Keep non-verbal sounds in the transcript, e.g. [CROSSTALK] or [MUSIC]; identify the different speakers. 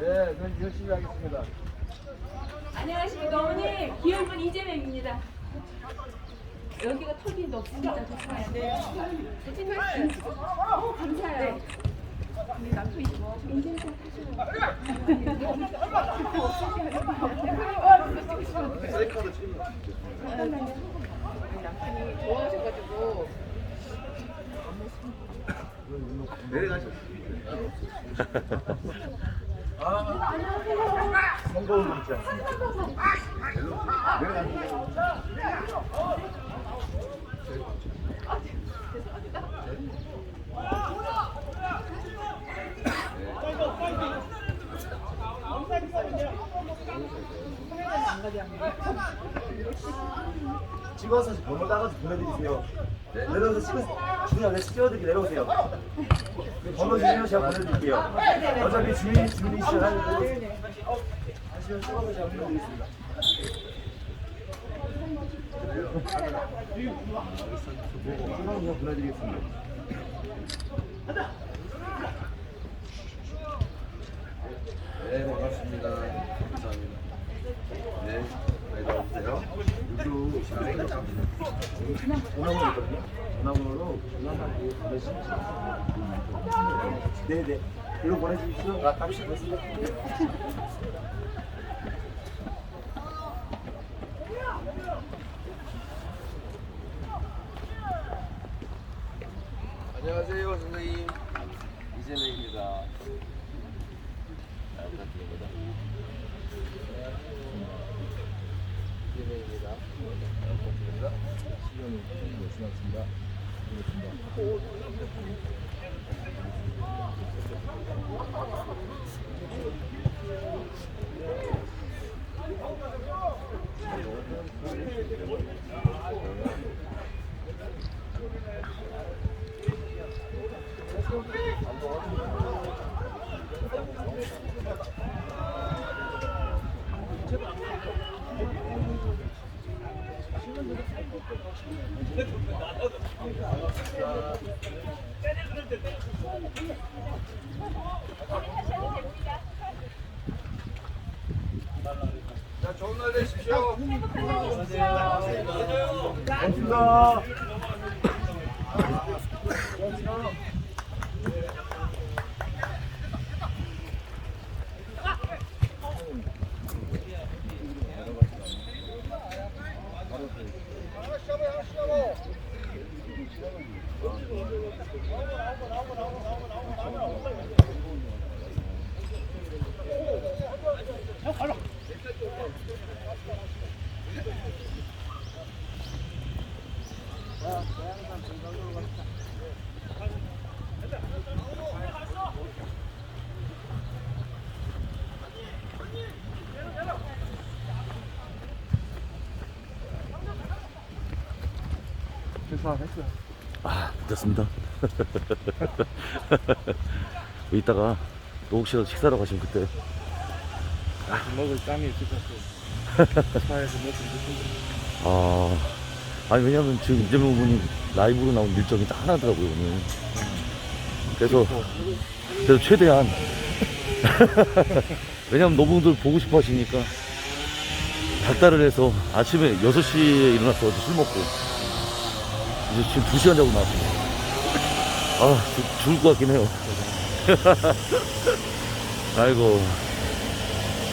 Speaker 1: 네, 전 열심히 하겠습니다.
Speaker 2: 안녕하십니까 어머니 기현군 이재명입니다. 여기가 턱이 높습니다. 좋아요. 네. 어 감사해요.
Speaker 1: 찍는
Speaker 2: 남편이 좋아하셔가지고
Speaker 1: 내려가죠. 아, 성공을 믿지 않습니다. 내려가죠. 찍어서 번호 따가지고 보내드리세요. 내려오서 찍어 주인 안에 찍어드리게 내려오세요. 번호 주시면 제가 보내드릴게요. 어차피 주인 주인이시라 하는데 하시면 찍어서 제가 보내드리겠습니다. 찍어서 제가 보내드리겠습니다. 네 반갑습니다. 감사합니다. 네, 많이 나와주세요. 유주 오시면 전화번호로 네네. 일로 보내주십시오. 아, 값이. 안녕하세요, 선생님. 이재명입니다. 잘 부탁드립니다. 이재명입니다. 잘 부탁드립니다. 지났습니다. 자, 좋은 날 되십시오. 고맙습니다. [LAUGHS] 야, 대양산 정상으로 갔다.
Speaker 3: 아, 됐습니다. [LAUGHS] 이따가 또 혹시라도 식사로 가시면 그때
Speaker 4: 먹을 땀이 있을 것 같아요. 차에서 먹을
Speaker 3: 때아 아니 왜냐면 지금 이재명 분이 라이브로 나온 일정이 딱 하나더라고요 오늘. 그래서 그래서 최대한 [LAUGHS] 왜냐면 너무들 보고 싶어 하시니까 닭달을 해서 아침에 6시에 일어나서 어제 술 먹고 이제 지금 2시간 자고 나왔습니다. 아 죽- 죽을 것 같긴 해요. [LAUGHS] 아이고